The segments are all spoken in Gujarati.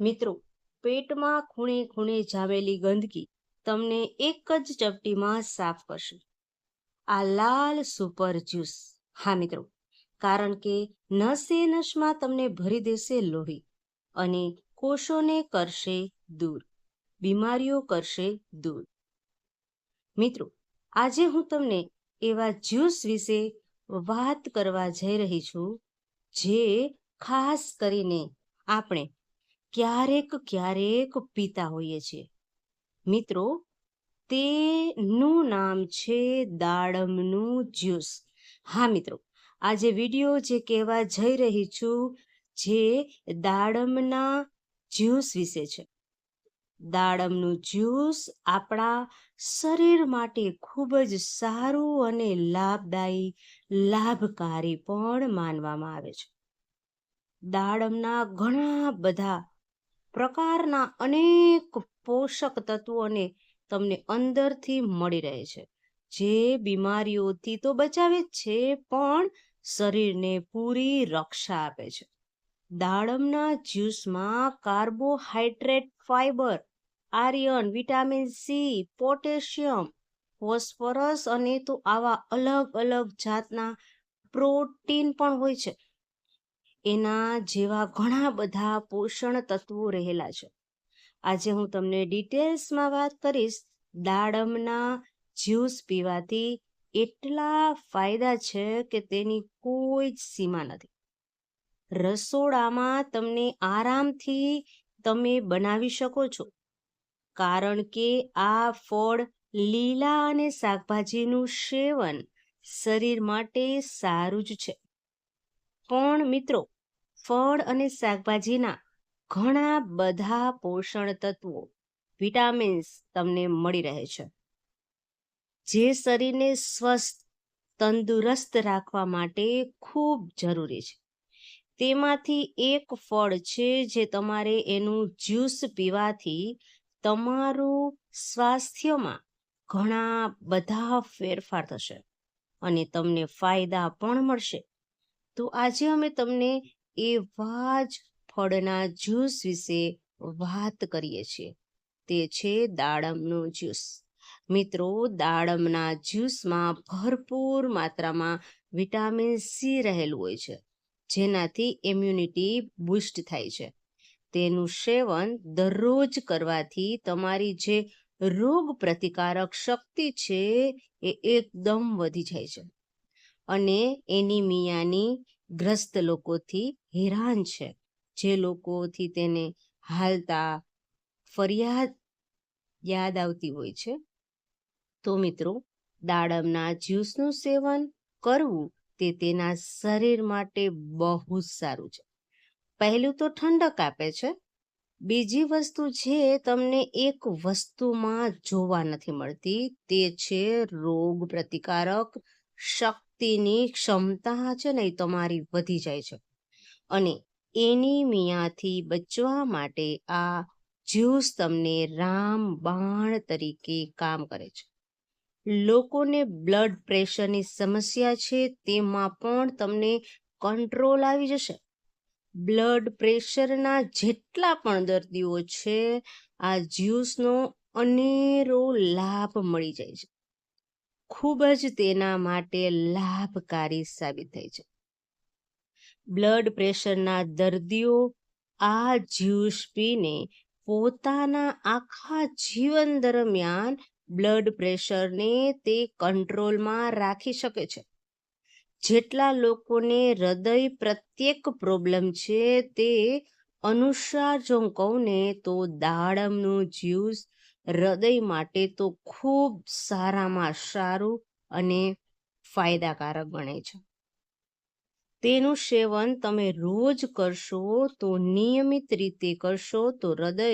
મિત્રો, પેટમાં ખૂણે ખૂણે જામેલી ગંદકી તમને એક જ ચપટીમાં સાફ કરશે. આ લાલ સુપર જ્યુસ. હા, મિત્રો, કારણ કે નસે નસમાં તમને ભરી દેશે લોહી અને કોષોને કરશે દૂર, બીમારીઓ કરશે દૂર. મિત્રો, આજે હું તમને એવા જ્યુસ વિશે વાત કરવા જઈ રહી છું, જે ખાસ કરીને આપણે ક્યારેક ક્યારેક પીતા હોઈએ છીએ. મિત્રો, તેનું નામ છે દાડમનું જ્યુસ. હા, મિત્રો, આજે વીડિયો જે કહેવા જઈ રહી છું જે દાડમના જ્યુસ વિશે છે. દાડમનું જ્યુસ આપણા શરીર માટે ખૂબ જ સારું અને લાભદાયી, લાભકારી પણ માનવામાં આવે છે. દાડમના ઘણા બધા પ્રકારના અનેક પોષક તત્વોને તમને અંદરથી મળી રહે છે. જે બીમારીઓથી તો બચાવે છે, પણ શરીરને પૂરી રક્ષા આપે છે. દાડમના જ્યુસમાં carbohydrate fibre iron vitamin C, potassium, phosphorus અને તો આવા અલગ અલગ જાતના પ્રોટીન પણ હોય છે. એના જેવા ઘણા બધા પોષણ તત્વો રહેલા છે. આજે હું તમને ડિટેલ્સમાં વાત કરીશ, દાડમના જ્યુસ પીવાથી એટલા ફાયદા છે કે તેની કોઈ જ સીમા નથી. રસોડામાં તમને આરામથી તમે બનાવી શકો છો, કારણ કે આ ફળ લીલા અને શાકભાજીનું સેવન શરીર માટે સારું જ છે. પણ મિત્રો ફળ અને શાકભાજીના ઘણા બધા પોષણ તત્વો, વિટામિન્સ તમને મળી રહે છે. જે શરીરને સ્વસ્થ, તંદુરસ્ત રાખવા માટે ખૂબ જરૂરી છે. તેમાંથી એક ફળ છે જે તમારે એનું જ્યુસ પીવાથી તમારું સ્વાસ્થ્યમાં ઘણા બધા ફેરફાર થશે અને તમને ફાયદા પણ મળશે. તો આજે અમે તમને એવા જ ફળના જ્યુસ વિશે વાત કરીએ છીએ. તે છે દાડમનું જ્યુસ. મિત્રો, દાડમના જ્યુસમાં ભરપૂર માત્રામાં વિટામિન સી રહેલું હોય છે, જેનાથી ઇમ્યુનિટી બુસ્ટ થાય છે. તેનું સેવન દરરોજ કરવાથી તમારી જે રોગ પ્રતિકારક શક્તિ છે એ એકદમ વધી જાય છે. અને એનિમિયાની ગ્રસ્ત લોકોથી હેરાન છે. જે લોકોથી તેને હાલતા ફરિયાદ યાદ આવતી હોય છે. તો મિત્રો, દાડમના જ્યુસનું સેવન કરવું તે તેના શરીર માટે બહુ જ સારું છે. પહેલું તો ઠંડક આપે છે. બીજી વસ્તુ છે તમને એક વસ્તુમાં જોવા નથી મળતી તે છે રોગ પ્રતિકારક શક્તિની ક્ષમતા છે ને તમારી વધી જાય છે. અને એનિમિયાથી બચવા માટે આ જ્યુસ તમને રામ બાણ તરીકે કામ કરે છે. લોકોને બ્લડ પ્રેશરની સમસ્યા છે તેમાં પણ તમને કંટ્રોલ આવી જશે. બ્લડ પ્રેશરના જેટલા પણ દર્દીઓ છે, આ જ્યુસનો અનેરો લાભ મળી જાય છે. ખૂબ જ તેના માટે લાભકારી સાબિત થાય છે. બ્લડ પ્રેશરના દર્દીઓ આ જ્યુસ પીને પોતાના આખા જીવન દરમિયાન બ્લડ પ્રેશરને તે કંટ્રોલમાં રાખી શકે છે. જેટલા લોકોને હૃદય પ્રત્યેક પ્રોબ્લેમ છે તે અનુસાર જો કહું ને તો દાડમનું જ્યુસ હૃદય માટે તો ખૂબ સારામાં સારું અને ફાયદાકારક ગણે છે. તેનું સેવન તમે રોજ કરશો તો નિયમિત રીતે કરશો તો હૃદય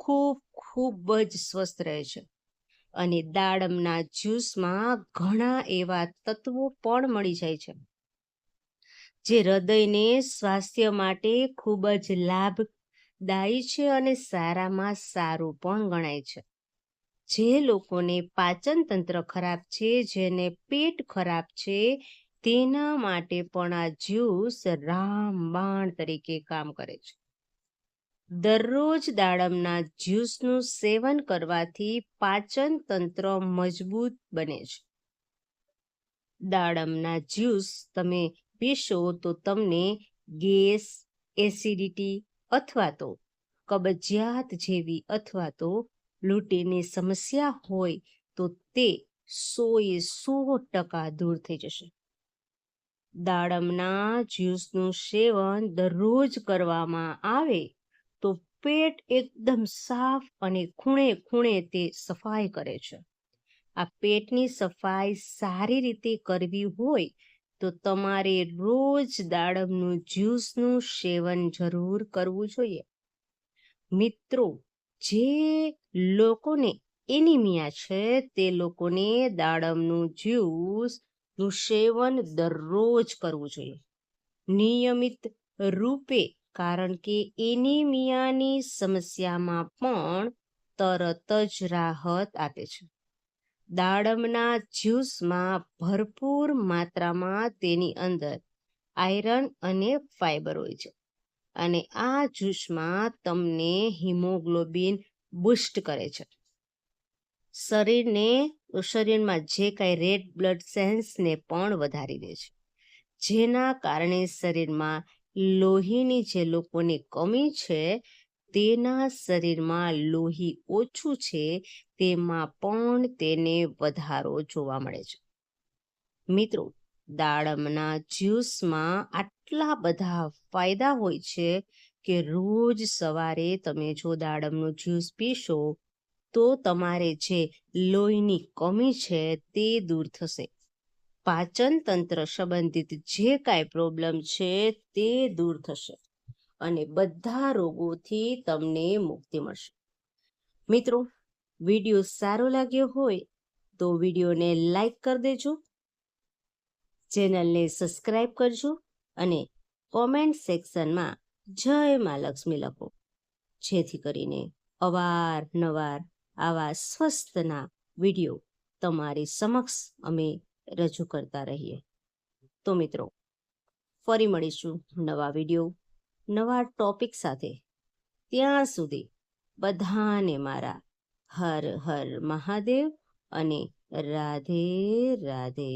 ખૂબ ખૂબ જ સ્વસ્થ રહે છે. અને દાડમના જ્યુસમાં ઘણા એવા તત્વો પણ મળી જાય છે. જે હૃદયને સ્વાસ્થ્ય માટે ખૂબ જ લાભદાયી છે અને સારામાં સારું પણ ગણાય છે. જે લોકોને પાચન તંત્ર ખરાબ છે, જેને પેટ ખરાબ છે, તેના માટે પણ આ જ્યુસ રામબાણ તરીકે કામ કરે છે. દરરોજ દાડમના જ્યુસનું સેવન કરવાથી પાચન તંત્ર મજબૂત બને છે. દાડમના જ્યુસ તમે પીશો તો તમને ગેસ, એસિડિટી અથવા તો કબજિયાત જેવી અથવા તો લૂંટીની સમસ્યા હોય તો તે સો એ સો ટકા દૂર થઈ જશે. દાડમના જ્યુસનું સેવન દરરોજ કરવામાં આવે તો પેટ એકદમ સાફ અને ખૂણે ખૂણે તે સફાઈ કરે છે. આ પેટની સફાઈ સારી રીતે કરવી હોય તો તમારે રોજ દાડમનું જ્યુસનું સેવન જરૂર કરવું જોઈએ. મિત્રો, જે લોકોને એનિમિયા છે, તે લોકોને દાડમનું જ્યુસનું સેવન દરરોજ કરવું જોઈએ. નિયમિત રૂપે, કારણ કે એનિમિયાની સમસ્યામાં પણ તરત જ રાહત આપે છે. દાડમના જ્યુસમાં ભરપૂર માત્રામાં તેની અંદર આયરન અને ફાઈબર હોય છે. અને આ જ્યુસમાં તમને હિમોગ્લોબિન બુસ્ટ કરે છે. શરીરને, શરીરમાં જે કાંઈ રેડ બ્લડ સેલ્સને પણ વધારી દે છે. જેના કારણે શરીરમાં લોહીની જે લોકોની કમી છે તેના શરીરમાં લોહી ઓછું છે, તેમાં પણ તેને વધારો જોવા મળે છે. મિત્રો, દાડમના જ્યુસમાં આટલા બધા ફાયદા હોય છે કે રોજ સવારે તમે જો દાડમનું જ્યુસ પીશો, તો તમારે જે લોહીની કમી છે તે દૂર થશે. પાચન તંત્ર સંબંધિત જે કાંઈ પ્રોબ્લેમ છે તે દૂર થશે. અને બધા રોગોથી તમને મુક્તિ મળશે. મિત્રો, વીડિયો સારો લાગ્યો હોય તો વિડીયોને લાઈક કરી દેજો, ચેનલને સબસ્ક્રાઈબ કરજો અને કોમેન્ટ સેક્શનમાં જય મા લક્ષ્મી લખો. જેથી કરીને અવારનવાર આવા સ્વસ્થના વીડિયો તમારી સમક્ષ અમે રજૂ કરતા રહીએ. તો મિત્રો, ફરી મળીશું નવા વીડિયો નવા ટોપિક સાથે. ત્યાં સુધી બધાને મારા હર હર મહાદેવ અને રાધે રાધે.